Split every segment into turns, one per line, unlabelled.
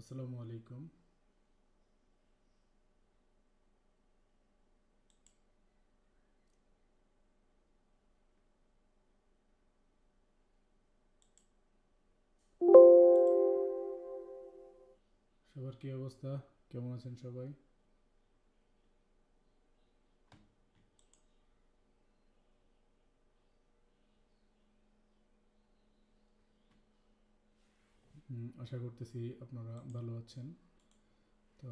আসসালামু আলাইকুম। সবার কি অবস্থা? কেমন আছেন সবাই? আশা করতেছি আপনারা ভালো আছেন। তো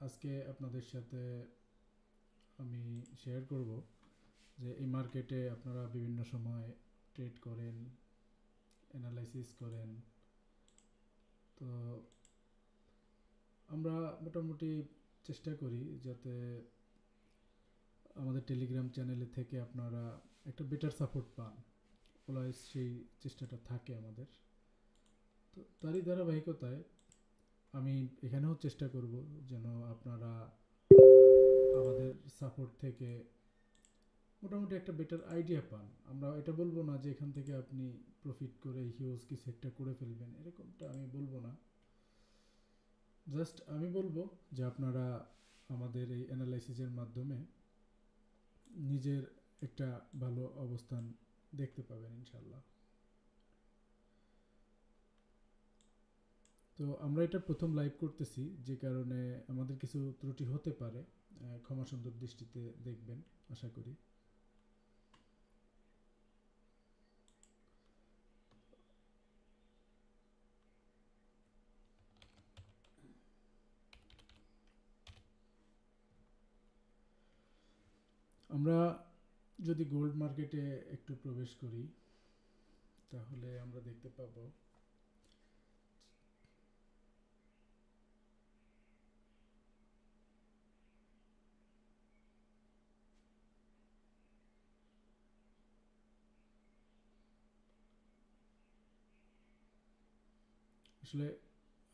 আজকে আপনাদের সাথে আমি শেয়ার করব যে এই মার্কেটে আপনারা বিভিন্ন সময় ট্রেড করেন অ্যানালাইসিস করেন। তো আমরা মোটামুটি চেষ্টা করি যাতে আমাদের টেলিগ্রাম চ্যানেলে থেকে আপনারা একটা বেটার সাপোর্ট পান। অলওয়েজ সেই চেষ্টাটা থাকে আমাদের। তারই ধারাবাহিকতায় আমি এখানেও চেষ্টা করব যেন আপনারা আমাদের সাপোর্ট থেকে মোটামুটি একটা বেটার আইডিয়া পান। আমরা এটা বলব না যে এখান থেকে আপনি প্রফিট করে হিউজ কিছু একটা করে ফেলবেন, এরকমটা আমি বলব না। জাস্ট আমি বলব যে আপনারা আমাদের এই অ্যানালাইসিসের মাধ্যমে নিজের একটা ভালো অবস্থান দেখতে পাবেন ইনশাল্লাহ তো আমরা এটা প্রথম লাইভ করতেছি, যে কারণে আমাদের কিছু ত্রুটি হতে পারে ক্ষমা সুন্দর দৃষ্টিতে দেখবেন, আশা করি। আমরা যদি গোল্ড মার্কেটে একটু প্রবেশ করি, তাহলে আমরা দেখতে পাবো আসলে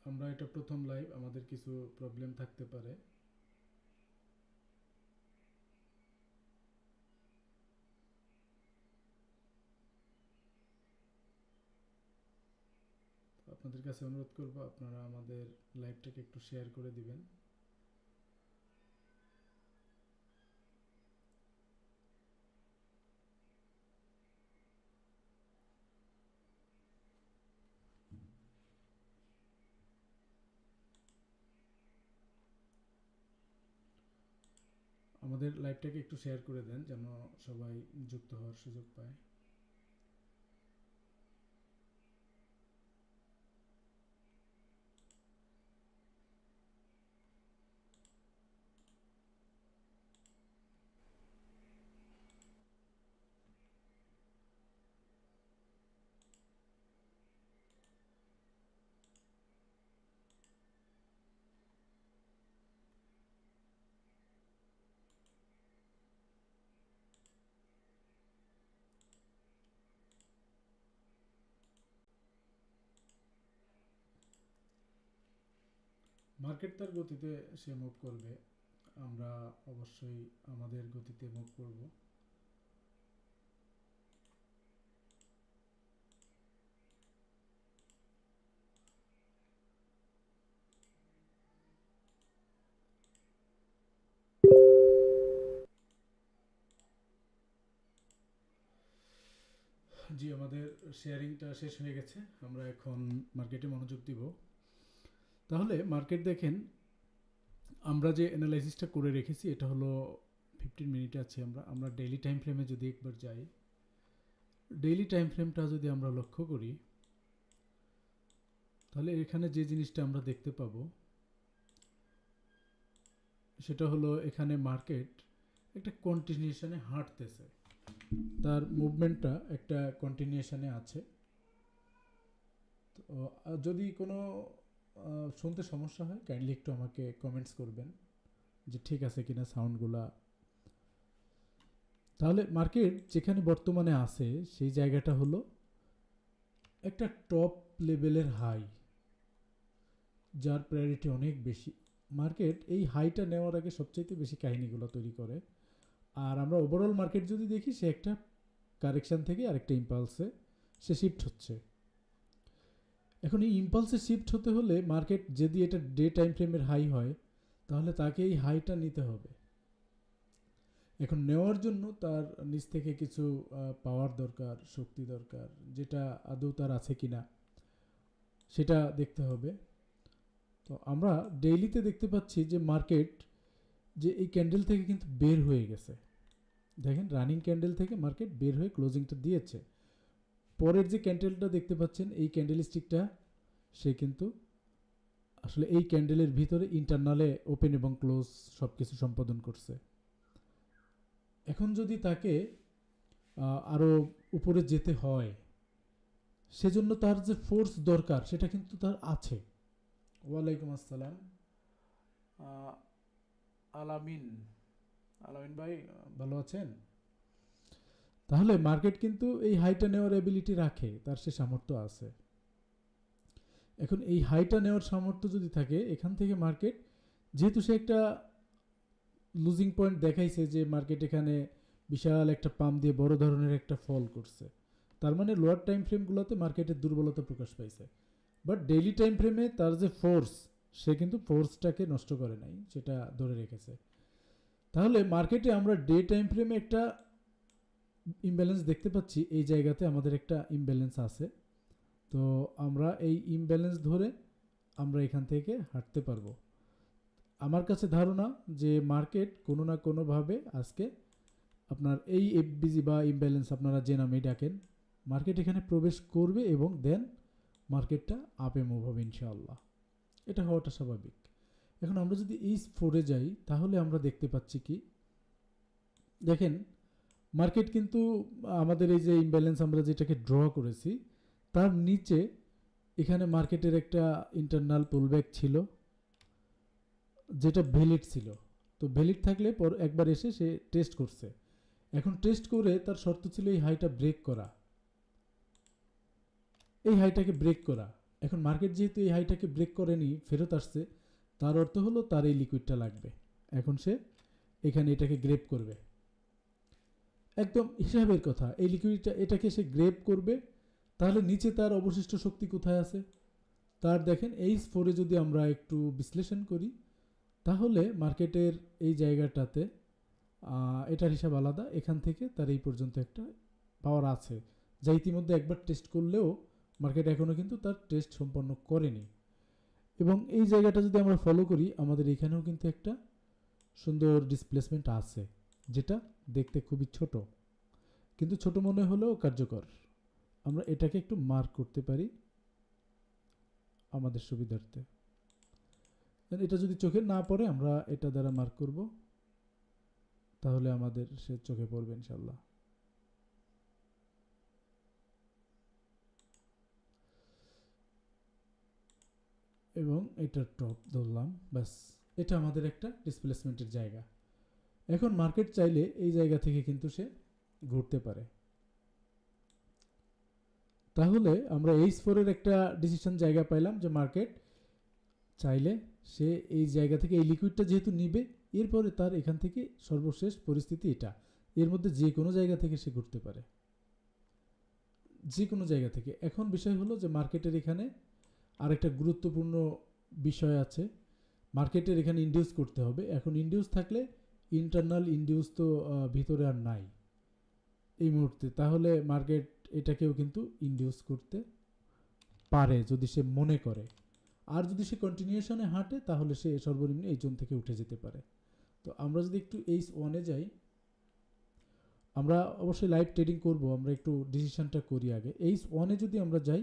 আমরা এটা প্রথম লাইভ আমাদের কিছু প্রবলেম থাকতে পারে। আপনাদের কাছে অনুরোধ করব, আপনারা আমাদের লাইভটাকে একটু শেয়ার করে দিবেন। আমাদের লাইভটাকে একটু শেয়ার করে দেন যেন সবাই যুক্ত হওয়ার সুযোগ পায়। মার্কেট তার গতিতে সে মুভ করবে, আমরা অবশ্যই আমাদের গতিতে মুভ করব। জি, আমাদের শেয়ারিংটা শেষ হয়ে গেছে। আমরা এখন মার্কেটে মনোযোগ দিব। তাহলে মার্কেট দেখেন, আমরা যে অ্যানালাইসিসটা করে রেখেছি, এটা হলো ফিফটিন মিনিটে আছে আমরা। আমরা ডেইলি টাইম ফ্রেমে যদি একবার যাই ডেইলি টাইম ফ্রেমটা যদি আমরা লক্ষ্য করি, তাহলে এখানে যে জিনিসটা আমরা দেখতে পাবো, সেটা হলো এখানে মার্কেট একটা কন্টিনিউশনে হাঁটতেছে। তার মুভমেন্টটা একটা কন্টিনিউশনে আছে। তো যদি কোনো শুনতে সমস্যা হয় কাইন্ডলি একটু আমাকে কমেন্টস করবেন যে ঠিক আছে কিনা সাউন্ডগুলা তাহলে মার্কেট যেখানে বর্তমানে আছে, সেই জায়গাটা হলো একটা টপ লেভেলের হাই যার প্রায়োরিটি অনেক বেশি। মার্কেট এই হাইটা নেওয়ার আগে সবচাইতে বেশি কাহিনীগুলো তৈরি করে। আর আমরা ওভারঅল মার্কেট যদি দেখি, সে একটা কারেকশন থেকে আরেকটা ইম্পালসে সে শিফট হচ্ছে। এখন এই ইম্পালসে শিফট হতে হলে মার্কেট যদি এটা ডে টাইম ফ্রেমের হাই হয়, তাহলে তাকে এই হাইটা নিতে হবে। এখন নেওয়ার জন্য তার নিচ থেকে কিছু পাওয়ার দরকার, শক্তি দরকার, যেটা আদৌ তার আছে কি না সেটা দেখতে হবে। তো আমরা ডেইলিতে দেখতে পাচ্ছি যে মার্কেট যে এই ক্যান্ডেল থেকে কিন্তু বের হয়ে গেছে। দেখেন রানিং ক্যান্ডেল থেকে মার্কেট বের হয়ে ক্লোজিংটা দিয়েছে। পরের যে ক্যান্ডেলটা দেখতে পাচ্ছেন, এই ক্যান্ডেল স্টিকটা সে কিন্তু আসলে এই ক্যান্ডেলের ভিতরে ইন্টারনালে ওপেন এবং ক্লোজ সব কিছু সম্পাদন করছে। এখন যদি তাকে আরও উপরে যেতে হয়, সেজন্য তার যে ফোর্স দরকার, সেটা কিন্তু তার আছে। ওয়ালাইকুম আসসালাম। আলামিন আলামিন ভাই, ভালো আছেন? তাহলে মার্কেট কিন্তু এই হাইটা নেওয়ার এবিলিটি রাখে, তার সে সামর্থ্য আছে। এখন এই হাইটা নেওয়ার সামর্থ্য যদি থাকে, এখান থেকে মার্কেট, যেহেতু সে একটা লুজিং পয়েন্ট দেখাইছে যে মার্কেট এখানে বিশাল একটা পাম্প দিয়ে বড় ধরনের একটা ফল করছে। তার মানে লোয়ার টাইম ফ্রেমগুলোতে মার্কেটের দুর্বলতা প্রকাশ পাইছে। বাট ডেইলি টাইম ফ্রেমে তার যে ফোর্স সে কিন্তু ফোর্সটাকে নষ্ট করে নাই, সেটা ধরে রেখেছে। তাহলে মার্কেটে আমরা ডে টাইম ফ্রেমে একটা ইমব্যালেন্স দেখতে পাচ্ছি, এই জায়গাতে আমাদের একটা ইমব্যালেন্স আছে। তো আমরা এই ইমব্যালেন্স ধরে আমরা এখান থেকে হাঁটতে পারব। আমার কাছে ধারণা যে মার্কেট কোনো না কোনোভাবে আজকে আপনার এই এফবিজি বা ইমব্যালেন্স আপনারা যে নামেই ডাকেন মার্কেট এখানে প্রবেশ করবে এবং দেন মার্কেটটা আপে মুভ হবে ইনশাআল্লাহ। এটা হওয়াটা স্বাভাবিক। এখন আমরা যদি এই ফোরে যাই, তাহলে আমরা দেখতে পাচ্ছি কি? দেখেন মার্কেট কিন্তু আমাদের এই যে ইমব্যালেন্স আমরা যেটাকে ড্র করেছি, তার নিচে এখানে মার্কেটের একটা ইন্টারনাল পুলব্যাক ছিল, যেটা ভ্যালিড ছিল। তো ভ্যালিড থাকলে পর একবার এসে সে টেস্ট করছে। এখন টেস্ট করে তার শর্ত ছিল এই হাইটা ব্রেক করা। এই হাইটাকে ব্রেক করা। এখন মার্কেট যেহেতু এই হাইটাকে ব্রেক করেনি, ফেরত আসছে, তার অর্থ হলো তার এই লিকুইডটা লাগবে। এখন সে এখানে এটাকে গ্রেপ করবে। একদম হিসাবের কথা। এই লিকুইডটা এটাকে সে গ্রেপ করবে, তাহলে নিচে তার অবশিষ্ট শক্তি কোথায় আছে? তার দেখেন, এই ফোরে যদি আমরা একটু বিশ্লেষণ করি, তাহলে মার্কেটের এই জায়গাটাতে এটার হিসাব আলাদা। এখান থেকে তার এই পর্যন্ত একটা পাওয়ার আছে। যা ইতিমধ্যে একবার টেস্ট করলেও মার্কেট এখনও কিন্তু তার টেস্ট সম্পন্ন করেনি। এবং এই জায়গাটা যদি আমরা ফলো করি, আমাদের এখানেও কিন্তু একটা সুন্দর ডিসপ্লেসমেন্ট আছে। যেটা দেখতে খুবই ছোট। কিন্তু ছোট মনে হলেও কার্যকর। আমরা এটাকে একটু মার্ক করতে পারি আমাদের সুবিধার্থে। এটা যদি চোখে না পড়ে, আমরা এটা দ্বারা মার্ক করব। তাহলে আমাদের সে চোখে পড়বে ইনশাল্লাহ এবং এটার টপ ধরলাম, ব্যাস। এটা আমাদের একটা ডিসপ্লেসমেন্টের জায়গা। এখন মার্কেট চাইলে এই জায়গা থেকে কিন্তু সে ঘুরতে পারে। তাহলে আমরা এইচ ফোরের একটা ডিসিশন জায়গা পাইলাম যে মার্কেট চাইলে সে এই জায়গা থেকে এই লিকুইডটা যেহেতু নিবে, এরপরে তার এখান থেকে সর্বশেষ পরিস্থিতি এটা। এর মধ্যে যে কোনো জায়গা থেকে সে ঘুরতে পারে। যে কোনো জায়গা থেকে। এখন বিষয় হলো যে মার্কেটের এখানে আরেকটা গুরুত্বপূর্ণ বিষয় আছে। মার্কেটের এখানে ইন্ডিউস করতে হবে। এখন ইন্ডিউস থাকলে ইন্টারনাল ইন্ডিউস তো ভিতরে আর নাই এই মুহূর্তে। তাহলে মার্কেট এটাকেও কিন্তু ইন্ডিউস করতে পারে যদি সে মনে করে। আর যদি সে কন্টিনিউশনে হাঁটে, তাহলে সে সর্বনিম্ন এই জোন থেকে উঠে যেতে পারে। তো আমরা যদি একটু এইচ ওয়ানে যাই, আমরা অবশ্যই লাইভ ট্রেডিং করব, আমরা একটু ডিসিশনটা করি আগে। এইচ ওয়ানে যদি আমরা যাই,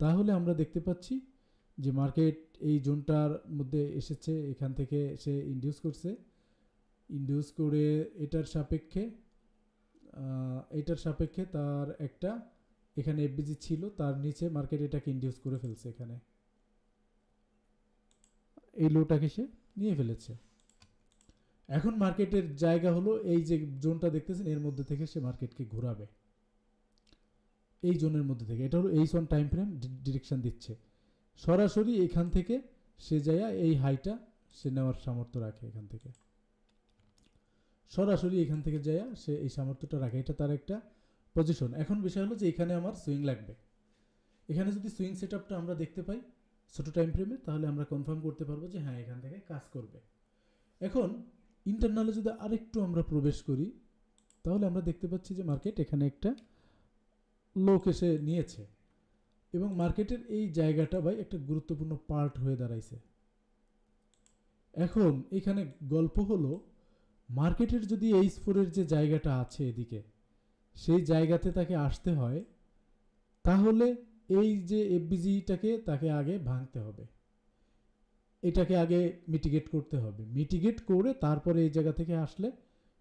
তাহলে আমরা দেখতে পাচ্ছি যে মার্কেট এই জোনটার মধ্যে এসেছে, এখান থেকে সে ইন্ডিউস করছে। ইন্ডিউস করে এটার সাপেক্ষে এটার সাপেক্ষে তার একটা এখানে এফবিজি ছিল, তার নিচে মার্কেট এটাকে ইন্ডিউস করে ফেলছে এখানে। এই লোটাকে সে নিয়ে ফেলেছে। এখন মার্কেটের জায়গা হলো এই যে জোনটা দেখতেছেন, এর মধ্যে থেকে সে মার্কেটকে ঘোরাবে। এই জোনের মধ্যে থেকে। এটা হলো H one time frame direction দিচ্ছে। সরাসরি এখান থেকে সে যায় এই হাইটা সে নেওয়ার সামর্থ্য রাখে এখান থেকে। সরাসরি এখান থেকে যায় সে এই সামর্থ্যটা রাখে। এটা তার একটা পজিশন এখন বিষয় হলো যে এখানে আমার সুইং লাগবে। এখানে যদি সুইং সেট আমরা দেখতে পাই ছোট টাইম ফ্রেমে তাহলে আমরা কনফার্ম করতে পারব যে হ্যাঁ এখান থেকে কাজ করবে। এখন ইন্টারনালে যদি আরেকটু আমরা প্রবেশ করি, তাহলে আমরা দেখতে পাচ্ছি যে মার্কেট এখানে একটা লোক এসে নিয়েছে। এবং মার্কেটের এই জায়গাটা ভাই একটা গুরুত্বপূর্ণ পার্ট হয়ে দাঁড়াইছে। এখন এখানে গল্প হলো মার্কেটের যদি এইচ ফোরের যে জায়গাটা আছে এদিকে, সেই জায়গাতে তাকে আসতে হয়, তাহলে এই যে এফবিজিটাকে তাকে আগে ভাঙতে হবে। এটাকে আগে মিটিগেট করতে হবে। মিটিগেট করে তারপরে এই জায়গা থেকে আসলে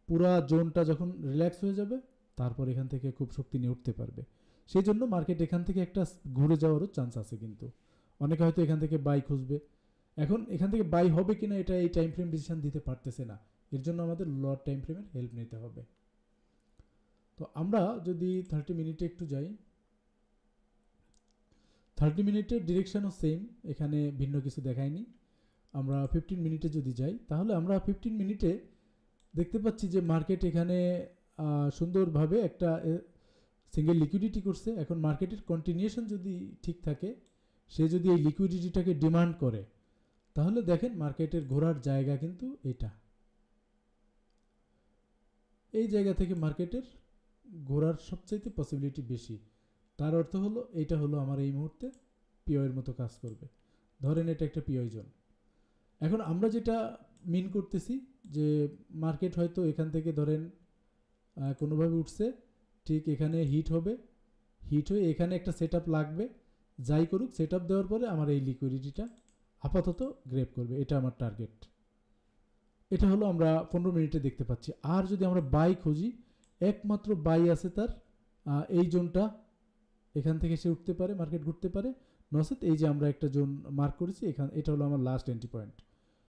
পুরা জোনটা যখন রিল্যাক্স হয়ে যাবে, তারপর এখান থেকে খুব শক্তি নিয়ে উঠতে পারবে। সেই জন্য মার্কেট এখান থেকে একটা ঘুরে যাওয়ারও চান্স আছে কিন্তু। অনেকে হয়তো এখান থেকে বাই খুঁজবে। এখন এখান থেকে বাই হবে কিনা, এটা এই টাইম ফ্রেম ডিসিশন দিতে পারতেছে না। এর জন্য আমাদের লট টাইম ফ্রেমের হেল্প নিতে হবে। তো আমরা যদি থার্টি মিনিটে একটু যাই। থার্টি মিনিটের ডিরেকশনও সেম এখানে ভিন্ন কিছু দেখায়নি। আমরা ফিফটিন মিনিটে যদি যাই, তাহলে আমরা ফিফটিন মিনিটে দেখতে পাচ্ছি যে মার্কেট এখানে সুন্দরভাবে একটা সিঙ্গেল লিকুইডিটি করছে। এখন মার্কেটের কন্টিনিউশন যদি ঠিক থাকে, সে যদি এই লিকুইডিটিটাকে ডিমান্ড করে, তাহলে দেখেন মার্কেটের ঘোরার জায়গা কিন্তু এটা। এই জায়গা থেকে মার্কেটের ঘোরার সবচাইতে পসিবিলিটি বেশি। তার অর্থ হলো, এটা হলো আমার এই মুহূর্তে পিওয়ের মতো কাজ করবে। ধরেন এটা একটা পিওই জোন এখন আমরা যেটা মিন করতেছি, যে মার্কেট হয়তো এখান থেকে ধরেন কোনোভাবে উঠছে, ঠিক এখানে হিট হবে। হিট হয়ে এখানে একটা সেট লাগবে। যাই করুক সেট দেওয়ার পরে আমার এই লিকুইডিটিটা আপাতত গ্রেপ করবে। এটা আমার টার্গেট এটা হলো আমরা পনেরো মিনিটে দেখতে পাচ্ছি। আর যদি আমরা বাই খুঁজি, একমাত্র বাই আছে তার এই জোনটা এখান থেকে সে উঠতে পারে মার্কেট ঘুরতে পারে। নসেত, এই যে আমরা একটা জোন মার্ক করেছি, এখান, এটা হলো আমার লাস্ট এন্ট্রি পয়েন্ট